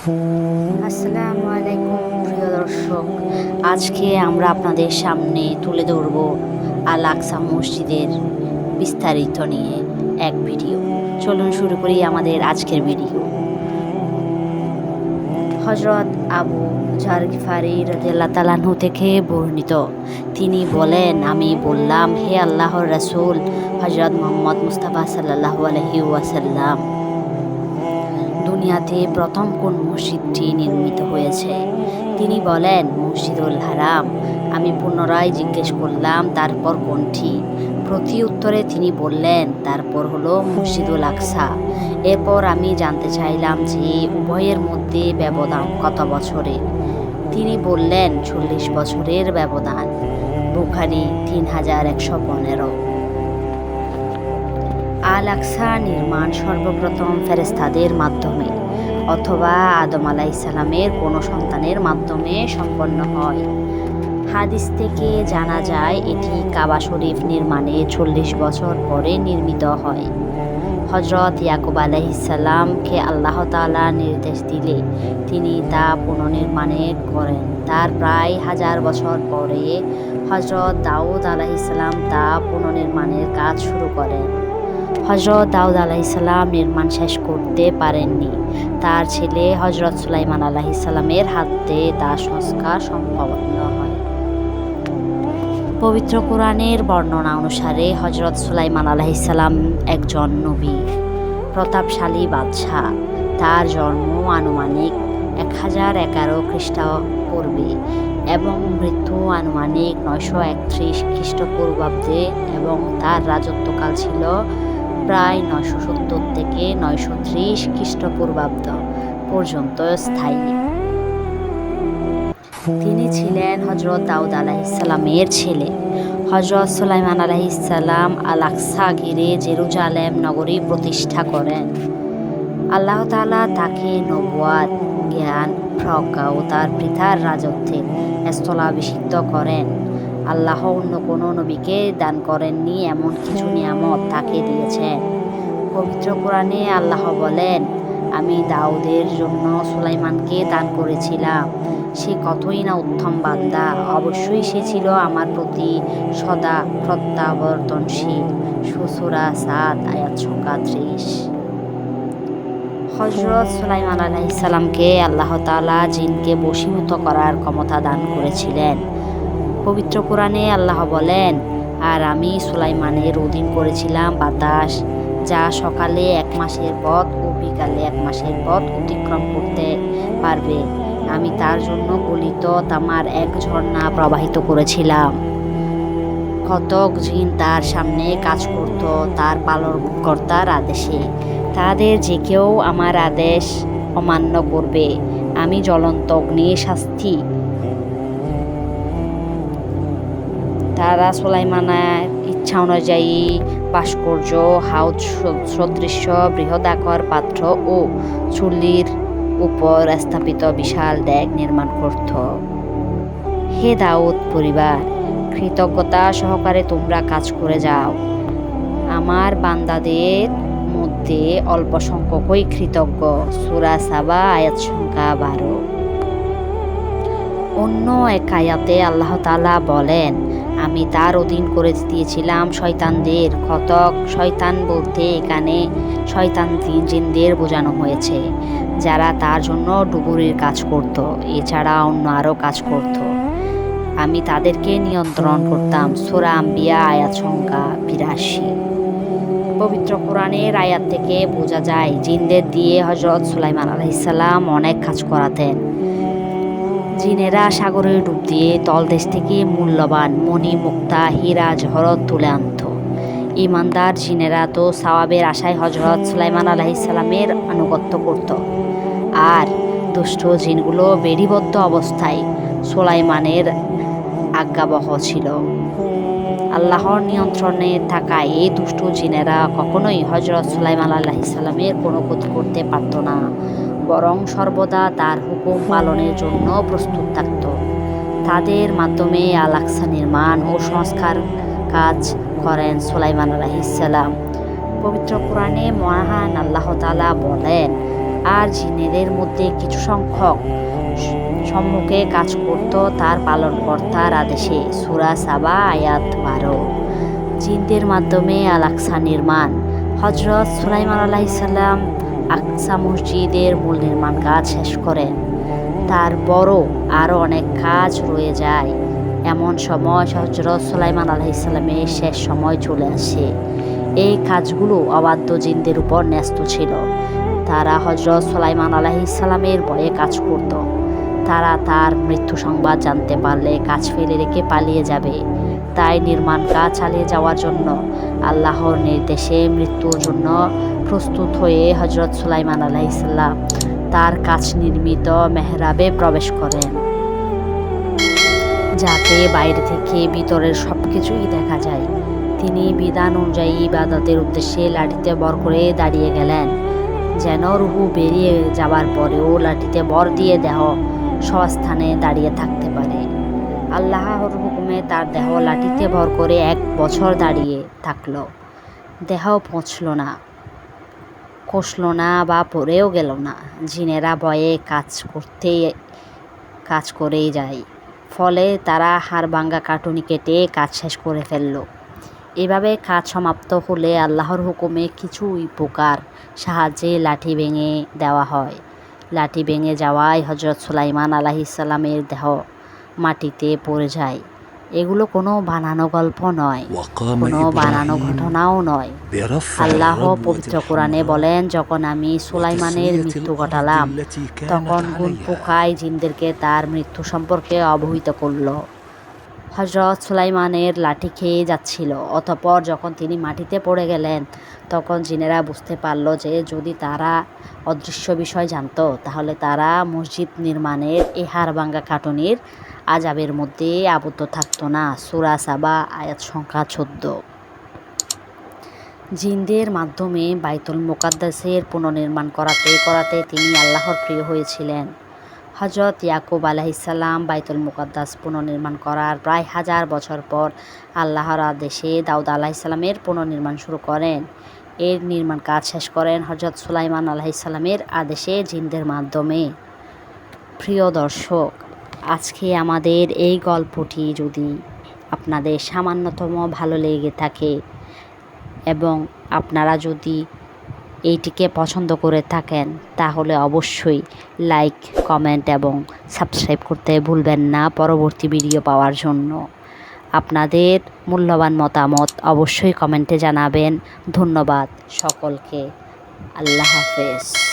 আসসালামু আলাইকুম, প্রিয় দর্শক। আজকে আমরা আপনাদের সামনে তুলে ধরব আল আকসা মসজিদের বিস্তারিত নিয়ে এক ভিডিও। চলুন শুরু করি আমাদের আজকের ভিডিও। হজরত আবু জারগিফারি রাদিয়াল্লাহু তালানহু থেকে বর্ণিত। তিনি বলেন, আমি বললাম, হে আল্লাহর রাসূল হজরত মোহাম্মদ মুস্তাফা সাল্লাল্লাহু আলাইহি ওয়াসাল্লাম দুনিয়াতে প্রথম কোন মসজিদটি নির্মিত হয়েছে? তিনি বলেন, মসজিদুল হারাম। আমি পুনরায় জিজ্ঞেস করলাম, তারপর কোনটি? প্রতি উত্তরে তিনি বললেন, তারপর হলো মসজিদুল আকসা। এরপর আমি জানতে চাইলাম যে উভয়ের মধ্যে ব্যবধান কত বছরের? তিনি বললেন, চল্লিশ বছরের ব্যবধান। বুখারি তিন হাজার একশো পনেরো। আল আকসা নির্মাণ সর্বপ্রথম ফেরেস্তাদের মাধ্যমে। অথবা আদম আলাইসালামের কোনো সন্তানের মাধ্যমে সম্পন্ন হয়। হাদিস থেকে জানা যায়, এটি কাবা শরীফ নির্মাণে চল্লিশ বছর পরে নির্মিত হয়। হজরত ইয়াকুব আলাইসাল্লামকে আল্লাহ তাআলা নির্দেশ দিলে তিনি তা পুনর্নির্মাণে করেন। তার প্রায় হাজার বছর পরে হজরত দাউদ আলাইসাল্লাম তা পুনর্নির্মাণের কাজ শুরু করেন। হজরত দাউদ আলাহিসাল্লাম নির্মাণ শেষ করতে পারেননি। তার ছেলে হজরত সুলাইমান আলাহিসাল্লামের হাতে তা সংস্কার হয়। পবিত্র কোরআনের বর্ণনা অনুসারে হজরত সুলাইমান আলাহিসাল্লাম একজন নবী, প্রতাপশালী বাদশাহ। তার জন্ম আনুমানিক এক হাজার এগারো খ্রিস্টপূর্বে এবং মৃত্যু আনুমানিক নয়শো একত্রিশ খ্রিস্টপূর্বাব্দে এবং তার রাজত্বকাল ছিল প্রায় নয়শো সত্তর থেকে নয়শো ত্রিশ খ্রিস্টপূর্বাব্দ পর্যন্ত স্থায়ী। তিনি ছিলেন হজরত দাউদ আলাহিসাল্লামের ছেলে। হজরত সুলাইমান আলাহিসাল্লাম আল আকসা ঘিরে জেরুজালেম নগরী প্রতিষ্ঠা করেন। আল্লাহ তাআলা তাকে নবাদ জ্ঞান, প্রজ্ঞা ও তার পিতার রাজত্বের স্থলাভিষিক্ত করেন। আল্লাহ অন্য কোনো নবীকে দান করেননি, এমন কিছু নিয়ামত তাকে দিয়েছেন। পবিত্র কোরআনে আল্লাহ বলেন, আমি দাউদের জন্য সুলাইমানকে দান করেছিলাম। সে কতই না উত্তম বান্দা। অবশ্যই সে ছিল আমার প্রতি সদা প্রত্যাবর্তনশীল। সুসুরা সাত, আয়াত সংখ্যা ত্রিশ। হজরত সুলাইমান আলাইসাল্লামকে আল্লাহ তাআলা জিনকে বশীভূত করার ক্ষমতা দান করেছিলেন। পবিত্র কোরআনে আল্লাহ বলেন, আর আমি সুলাইমানের অধীন করেছিলাম বাতাস, যা সকালে এক মাসের পথ ও বিকালে এক মাসের পথ অতিক্রম করতে পারবে। আমি তার জন্য গলিত তামার এক ঝর্ণা প্রবাহিত করেছিলাম। কতক জিন তার সামনে কাজ করত, তার পালনকর্তার আদেশে। তাদের যে কেউ আমার আদেশ অমান্য করবে। আমি জ্বলন্ত অগ্নি শাস্তি তারা সোলাইমানার ইচ্ছা অনুযায়ী ভাস্কর্য হাউজ সদৃশ্য বৃহদাকার পাত্র ও চুল্লির উপর স্থাপিত বিশাল ড্যাগ নির্মাণ করত। হে দাউদ পরিবার, কৃতজ্ঞতা সহকারে তোমরা কাজ করে যাও। আমার বান্দাদের মধ্যে অল্প সংখ্যকই কৃতজ্ঞ। সুরা সাবা, আয়াত সংখ্যা বারো। অন্য এক আয়াতে আল্লাহ তালা বলেন, আমি তার অধীন করে দিয়েছিলাম শয়তানদের কতক শয়তান বলতে এখানে শয়তান জিনদের বোঝানো হয়েছে। যারা তার জন্য ডুবুরির কাজ করত, এছাড়া অন্য আরও কাজ করত। আমি তাদেরকে নিয়ন্ত্রণ করতাম। সোরা আম্বিয়া, আয়াত সংখ্যা বিরাশি। পবিত্র কোরআনের আয়াত থেকে বোঝা যায়, জিনদের দিয়ে হজরত সুলাইমান আলাইসাল্লাম অনেক কাজ করাতেন। জিনেরা সাগরে ডুব দিয়ে তলদেশ থেকে মূল্যবান মণি মুক্তা হীরা জহরত তুলে আনত। ইমানদার জিনেরা তো সওয়াবের আশায় হজরত সুলাইমান আলাইসাল্লামের আনুগত্য করত। আর দুষ্ট জিনগুলো বেড়িবদ্ধ অবস্থায় সুলাইমানের আজ্ঞাবহ ছিল। আল্লাহর নিয়ন্ত্রণে থাকা এই দুষ্ট জিনেরা কখনোই হজরত সুলাইমান আল্লাহিসাল্লামের কোনো ক্ষতি করতে পারত না। বরং সর্বদা তার হুকুম পালনের জন্য প্রস্তুত থাকত। তাদের মাধ্যমে আলাক্সা নির্মাণ ও সংস্কার কাজ করেন সুলাইমান আলাহিসাল্লাম পবিত্র কোরআনে মহান আল্লাহ তালা বলেন, আর জিনেদের মধ্যে কিছু সংখ্যক সম্মুখে কাজ করত, তার পালনকর্তার আদেশে সুরা সাবা, আয়াত বারো। জিনদের মাধ্যমে আল আকসা নির্মাণ। হজরত সুলাইমান আলাইসাল্লাম আকসা মসজিদের মূল নির্মাণ কাজ শেষ করেন তার বড় আরও অনেক কাজ রয়ে যায়। এমন সময় হজরত সুলাইমান আলাইসাল্লামের শেষ সময় চলে আসে। এই কাজগুলো অবাধ্য জিনদের উপর ন্যস্ত ছিল। তারা হজরত সুলাইমান আলাইসাল্লামের ভয়ে কাজ করত। তারা তার মৃত্যু সংবাদ জানতে পারলে কাজ ফেলে রেখে পালিয়ে যাবে। তাই নির্মাণ কাজ চালিয়ে যাওয়ার জন্য আল্লাহর নির্দেশে মৃত্যুর জন্য প্রস্তুত হয়ে হজরত সুলাইমান আলাইসাল্লাম তার কাজ নির্মিত মেহরাবে প্রবেশ করেন। যাতে বাইরে থেকে ভিতরের সব কিছুই দেখা যায়। তিনি বিধান অনুযায়ী ইবাদতের উদ্দেশ্যে লাঠিতে বর করে দাঁড়িয়ে গেলেন। যেন রুহু বেরিয়ে যাবার পরেও লাঠিতে বর দিয়ে দেহ স্বস্থানে দাঁড়িয়ে থাকতে পারে। আল্লাহর হুকুমে তার দেহ লাঠিতে ভর করে এক বছর দাঁড়িয়ে থাকল। দেহ পৌঁছল না, কষল না বা পড়েও গেল না। জিনেরা ভয়ে কাজ করতে, কাজ করেই যায়। ফলে তারা হাড়ভাঙ্গা কাটুনি কেটে কাজ শেষ করে ফেলল। এভাবে কাজ সমাপ্ত হলে আল্লাহর হুকুমে কিছু উপকার সাহায্যে লাঠি ভেঙে দেওয়া হয়। লাঠি ভেঙে যাওয়ায় হজরত সুলাইমান আলাহিসাল্লামের দেহ মাটিতে পড়ে যায়। এগুলো কোনো বানানো গল্প নয় কোনো বানানো ঘটনাও নয়। আল্লাহ পবিত্র কোরআনে বলেন যখন আমি সুলাইমানের মৃত্যু ঘটালাম তখন গুণ পোকায় জিনদেরকে তার মৃত্যু সম্পর্কে অবহিত করল। হজরত সুলাইমানের লাঠি খেয়ে যাচ্ছিল অতপর যখন তিনি মাটিতে পড়ে গেলেন তখন জিনেরা বুঝতে পারল যে যদি তারা অদৃশ্য বিষয় জানতো, তাহলে তারা মসজিদ নির্মাণের এই হাড়ভাঙ্গা কাটুনির আজাবের মধ্যে আবদ্ধ থাকতো না। সুরা সাবা, আয়াত সংখ্যা চোদ্দ। জিনদের মাধ্যমে বাইতুল মোকাদ্দাসের পুনর্নির্মাণ করাতে করাতে তিনি আল্লাহর প্রিয় হয়েছিলেন। হজরত ইয়াকুব আলাহিসাল্লাম বাইতুল মুকাদ্দাস পুনর্নির্মাণ করার প্রায় হাজার বছর পর আল্লাহর আদেশে দাউদ আলাহিসাল্লামের পুনর্নির্মাণ শুরু করেন। এর নির্মাণ কাজ শেষ করেন হজরত সুলাইমান আলাহিসাল্লামের আদেশে জিনদের মাধ্যমে। প্রিয় দর্শক, আজকে আমাদের এই গল্পটি যদি আপনাদের সামান্যতম ভালো লেগে থাকে এবং আপনারা যদি এইটিকে পছন্দ করে থাকেন, তাহলে অবশ্যই লাইক, কমেন্ট এবং সাবস্ক্রাইব করতে ভুলবেন না পরবর্তী ভিডিও পাওয়ার জন্য। আপনাদের মূল্যবান মতামত অবশ্যই কমেন্টে জানাবেন। ধন্যবাদ সকলকে। আল্লাহ হাফেজ।